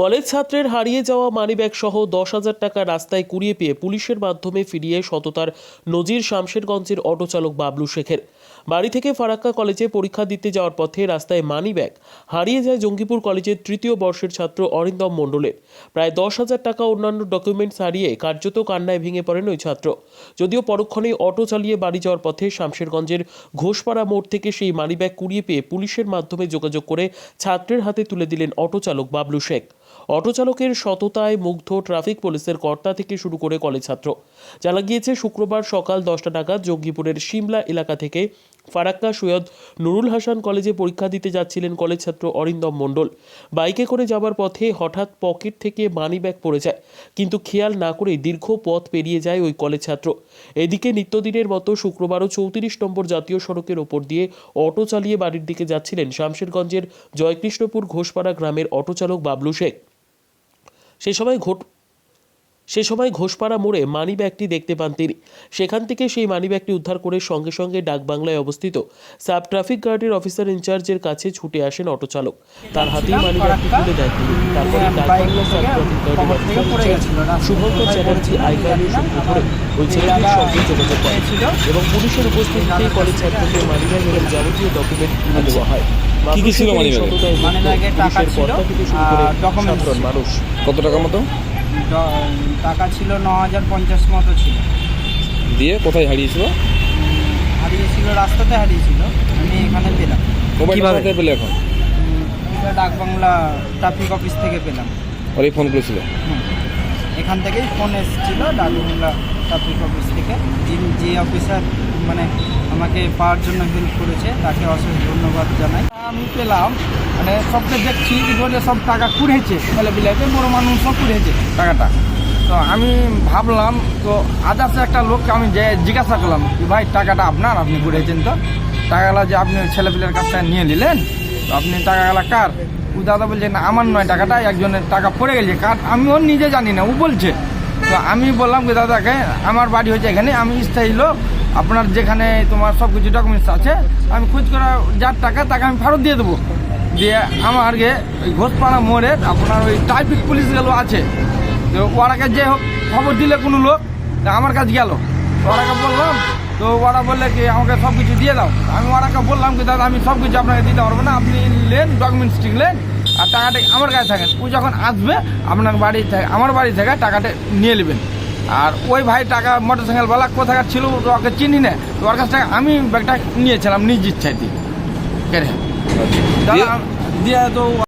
College ছাত্রের হারিয়ে যাওয়া মানিব্যাগ সহ দশ হাজার টাকা রাস্তায় কুড়িয়ে পেয়ে পুলিশের মাধ্যমে ফিরিয়ে সততার নজির শামশেরগঞ্জের অটো চালক বাবলু শেখের। বাড়ি থেকে ফারাক্কা কলেজে পরীক্ষা দিতে যাওয়ার পথে রাস্তায় মানিব্যাগ। হারিয়ে যায় জঙ্গিপুর কলেজের তৃতীয় বর্ষের ছাত্র অরিন্দম মণ্ডলের। প্রায় দশ হাজার টাকা অন্যান্য ডকুমেন্টস হারিয়ে কার্যত কান্নায় ভেঙে পড়েন ওই ছাত্র। যদিও পরক্ষণেই অটো চালিয়ে বাড়ি যাওয়ার পথে শামশেরগঞ্জের ঘোষপাড়া মোড় থেকে সেই মানিব্যাগ কুড়িয়ে পেয়ে পুলিশের মাধ্যমে যোগাযোগ করে ছাত্রের হাতে তুলে দিলেন অটো চালক বাবলু শেখ। অটো চালকের সততায় মুগ্ধ ট্রাফিক পুলিশের কর্তা থেকে শুরু করে কলেজ ছাত্র। জানা গিয়েছে, শুক্রবার সকাল দশটা নাগাদ জঙ্গিপুরের সিমলা এলাকা থেকে ফারাক্কা সৈয়দ নুরুল হাসান কলেজে পরীক্ষা দিতে যাচ্ছিলেন কলেজ ছাত্র অরিন্দম মণ্ডল। বাইকে করে যাবার পথে হঠাৎ পকেট থেকে মানি ব্যাগ পড়ে যায়। কিন্তু খেয়াল না করে দীর্ঘ পথ পেরিয়ে যায় ওই কলেজ ছাত্র। এদিকে নিত্যদিনের মতো শুক্রবারও চৌত্রিশ নম্বর জাতীয় সড়কের ওপর দিয়ে অটো চালিয়ে বাড়ির দিকে যাচ্ছিলেন শামশেরগঞ্জের জয়কৃষ্ণপুর ঘোষপাড়া গ্রামের অটো চালক বাবলু শেখ। সে সময় ঘট সে সময় ঘোষপাড়া মোড়ে মানি ব্যাগটি দেখতে পান তিনি। সেখান থেকে সেই মানি ব্যাগটি উদ্ধার করে সঙ্গে সঙ্গে ডাকবাংলায় অবস্থিত সাব ট্রাফিক গার্ডের অফিসার ইনচার্জের কাছে ছুটে আসেন অটো চালক তার হাতেই মানি ব্যাগটি তুলে দেন তিনি। তারপরে ডাকবাংলা সাব ট্রাফিক গার্ডের officer in charge Shubhankar Chatterjee আইকারের সঙ্গে ধরে ওই ছেলেটির সঙ্গে যোগাযোগ করেন। এবং পুলিশের উপস্থিতিতে কলেজ ছাত্রকে মানি ব্যাগ এবং যাবতীয় ডকুমেন্ট তুলে দেওয়া হয়। কি কি ছিল মানিব্যাগে? সততায় মুগ্ধ মানিব্যাগে টাকা ছিল। মানুষ। কত টাকা মতো? টাকা ছিল ন হাজার পঞ্চাশ মতো ছিল। দিয়ে কোথায় হারিয়েছিল? হারিয়েছিল রাস্তাতে হারিয়েছিল। আমি এখানে পেলাম। কোথায় পেলে এখন? ডাক এটা ডাকবাংলা ট্রাফিক অফিস থেকে পেলাম। ওরাই ফোন করেছিল? হুম। এখান থেকেই ফোন এসেছিল ডাকবাংলা ট্রাফিক অফিস থেকে। যিনি, যে অফিসার মানে আমাকে পাওয়ার জন্য হেল্প করেছে, তাকে অশেষ ধন্যবাদ জানাই। আমি পেলাম মানে সবকে দেখছি বলে সব টাকা কুড়েছে ছেলে বিলাইতে বড় মানুষ সব কুড়েছে টাকাটা। তো আমি ভাবলাম, তো আদার্স একটা লোককে আমি জিজ্ঞাসা করলাম, কি ভাই, টাকাটা আপনার? আপনি কুড়েছেন তো? টাকাগুলো যে আপনি ছেলেপিলের কাছ থেকে নিয়ে নিলেন, তো আপনি টাকাগুলো কার? ও দাদা বলছে, না, আমার নয় টাকাটা, একজনের টাকা পড়ে গেছে, কার? আমি ওর নিজে জানি না, ও বলছে। তো আমি বললাম কি দাদাকে আমার বাড়ি হচ্ছে এখানে, আমি স্থায়ী লোক, আপনার যেখানে তোমার সব কিছু ডকুমেন্টস আছে, আমি খোঁজ করা যার টাকা, তাকে আমি ফেরত দিয়ে দেবো। দিয়ে আমার গে ওই ঘোষপাড়া মোড়ে আপনার ওই ট্রাফিক পুলিশগুলো আছে। তো ওরাকে যে হোক খবর দিলে কোনো লোক আমার কাছে গেল। ওরাকে বললাম, তো ওরা বললে কি, আমাকে সব কিছু দিয়ে দাও। আমি ওরাকে বললাম কি, দাদা, আমি সব কিছু আপনাকে দিতে পারব না, আপনি নেন ডকুমেন্টস ঠিক নেন আর টাকাটা আমার কাছে থাকে ও যখন আসবে আপনার বাড়ি থেকে আমার বাড়ি থেকে টাকাটা নিয়ে নেবেন। আর ওই ভাই টাকা মোটর সাইকেলওয়ালা কোথাকার ছিল ওকে চিনি না তো ওর কাছ থেকে আমি ব্যাগটা নিয়েছিলাম নিজ ইচ্ছায় দিয়ে। দিয়ে? দিয়ে তো